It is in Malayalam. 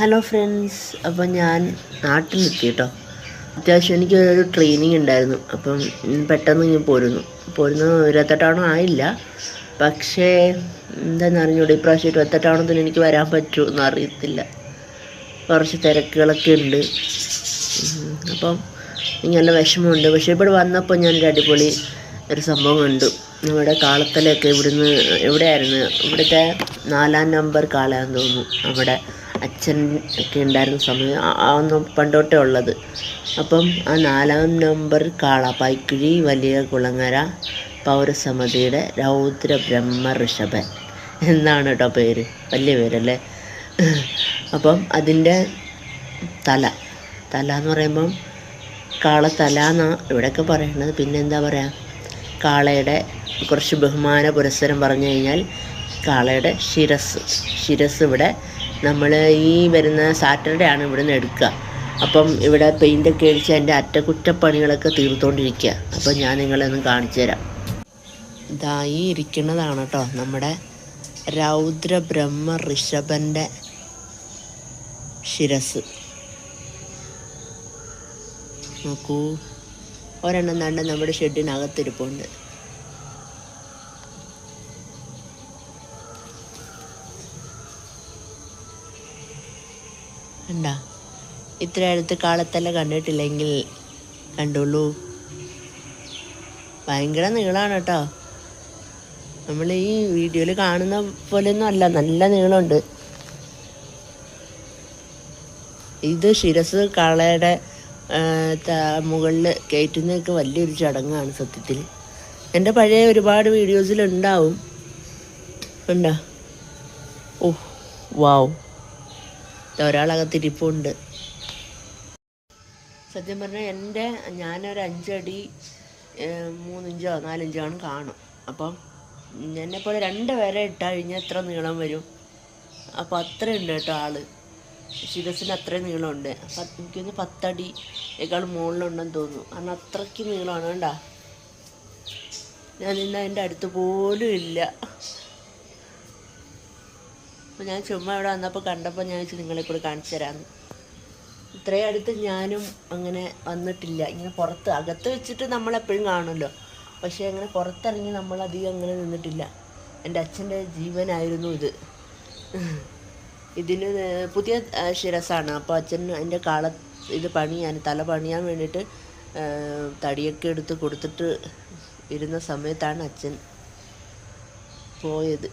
ഹലോ ഫ്രണ്ട്സ് അപ്പം ഞാൻ നാട്ടിൽ നിൽക്കി കേട്ടോ അത്യാവശ്യം എനിക്ക് ഒരു ട്രെയിനിങ് ഉണ്ടായിരുന്നു. അപ്പം പെട്ടെന്ന് ഇങ്ങനെ പോരുന്നു. പോരുന്നു ഇരുപത്തെട്ടാണോ ആയില്ല. പക്ഷേ എന്താണെന്ന് അറിഞ്ഞൂടെ? ഇപ്രാവശ്യം ഇരുപത്തെട്ടാണത്തിന് എനിക്ക് വരാൻ പറ്റുമോ എന്ന് അറിയത്തില്ല. കുറച്ച് തിരക്കുകളൊക്കെ ഉണ്ട്. അപ്പം എനിക്ക് നല്ല വിഷമമുണ്ട്. പക്ഷേ ഇവിടെ വന്നപ്പോൾ ഞാനൊരു അടിപൊളി ഒരു സംഭവം കണ്ടു. നമ്മുടെ കാളത്തലയൊക്കെ ഇവിടുന്ന് എവിടെയായിരുന്നു? ഇവിടുത്തെ നാലാം നമ്പർ കാളയാന്ന് തോന്നുന്നു. അവിടെ അച്ഛൻ ഒക്കെ ഉണ്ടായിരുന്ന സമയം ഒന്ന് പണ്ടോട്ടേ ഉള്ളത്. അപ്പം ആ നാലാം നമ്പർ കാള പൈക്കുഴി വലിയ കുളങ്ങര പൗരസമിതിയുടെ രൗദ്ര ബ്രഹ്മ ഋഷഭൻ എന്നാണ് കേട്ടോ പേര്. വലിയ പേരല്ലേ? അപ്പം അതിന്റെ തല. തല എന്ന് പറയുമ്പം കാളത്തല എന്നാണ് ഇവിടെയൊക്കെ പറയുന്നത് പിന്നെ എന്താ പറയുക കാളയുടെ കുറച്ച് ബഹുമാന പുരസ്സരം പറഞ്ഞു കഴിഞ്ഞാൽ കാളയുടെ ശിരസ് ശിരസ് ഇവിടെ നമ്മൾ ഈ വരുന്ന സാറ്റർഡേ ആണ് ഇവിടെ നിന്ന് എടുക്കുക അപ്പം ഇവിടെ പെയിന്റൊക്കെ അടിച്ച് അതിന്റെ അറ്റകുറ്റപ്പണികളൊക്കെ തീർത്തുകൊണ്ടിരിക്കുക അപ്പം ഞാൻ നിങ്ങളെ കാണിച്ചു തരാം. ഇതാ ഈ ഇരിക്കുന്നതാണ് കേട്ടോ നമ്മുടെ രൗദ്ര ബ്രഹ്മ ഋഷഭന്റെ ശിരസ്. നോക്കൂ. ഒരെണ്ണം തണ്ട് നമ്മുടെ ഷെഡിനകത്തിരിപ്പുണ്ട് കണ്ടാ ഇത്ര അടുത്ത് കാളത്തല്ല കണ്ടിട്ടില്ലെങ്കിൽ കണ്ടുള്ളൂ ഭയങ്കര നീളമാണ് കേട്ടോ. നമ്മൾ ഈ വീഡിയോയിൽ കാണുന്ന പോലെയൊന്നും അല്ല നല്ല നീളമുണ്ട്. ഇത് ശിരസ് കാളയുടെ മുകളിൽ കയറ്റുന്നതൊക്കെ വലിയൊരു ചടങ്ങാണ് സത്യത്തിൽ. എന്റെ പഴയ ഒരുപാട് വീഡിയോസിലുണ്ടാവും. ഉണ്ടോ? ഓ വാവ് ഒരാളകത്തിരിപ്പുണ്ട്. സത്യം പറഞ്ഞാൽ എന്റെ ഞാനൊരു അഞ്ചടി മൂന്നിഞ്ചോ നാലിഞ്ചോ ആണ് കാണും. അപ്പം എന്നെപ്പോലെ രണ്ട് പേരെ ഇട്ടാൽ കഴിഞ്ഞാൽ എത്ര നീളം വരും? അപ്പോൾ അത്രയുണ്ട് കേട്ടോ ആൾ. ശിരസിന് അത്രയും നീളമുണ്ട്. അപ്പം എനിക്കൊന്ന് പത്തടിയേക്കാൾ മുകളിലുണ്ടെന്ന് തോന്നുന്നു. കാരണം അത്രയ്ക്ക് നീളമാണ് കണ്ടാ. ഞാൻ ഇന്ന് അതിന്റെ അടുത്ത് പോലും ഇല്ല. അപ്പം ഞാൻ ചുമ്മാ ഇവിടെ വന്നപ്പോൾ കണ്ടപ്പോൾ ഞാൻ വെച്ച് നിങ്ങളെ കൂടെ കാണിച്ചു തരാമെന്ന് ഇത്രയും അടുത്ത് ഞാനും അങ്ങനെ വന്നിട്ടില്ല. ഇങ്ങനെ പുറത്ത് അകത്ത് വെച്ചിട്ട് നമ്മളെപ്പോഴും കാണുമല്ലോ. പക്ഷേ അങ്ങനെ പുറത്തിറങ്ങി നമ്മൾ അധികം അങ്ങനെ നിന്നിട്ടില്ല. എന്റെ അച്ഛന്റെ ജീവനായിരുന്നു ഇത്. ഇതിന് പുതിയ ശിരസാണ്. അപ്പോൾ അച്ഛൻ എന്റെ കാള ഇത് പണിയാൻ തല പണിയാൻ വേണ്ടിയിട്ട് തടിയൊക്കെ എടുത്ത് കൊടുത്തിട്ട് ഇരുന്ന സമയത്താണ് അച്ഛൻ പോയത്.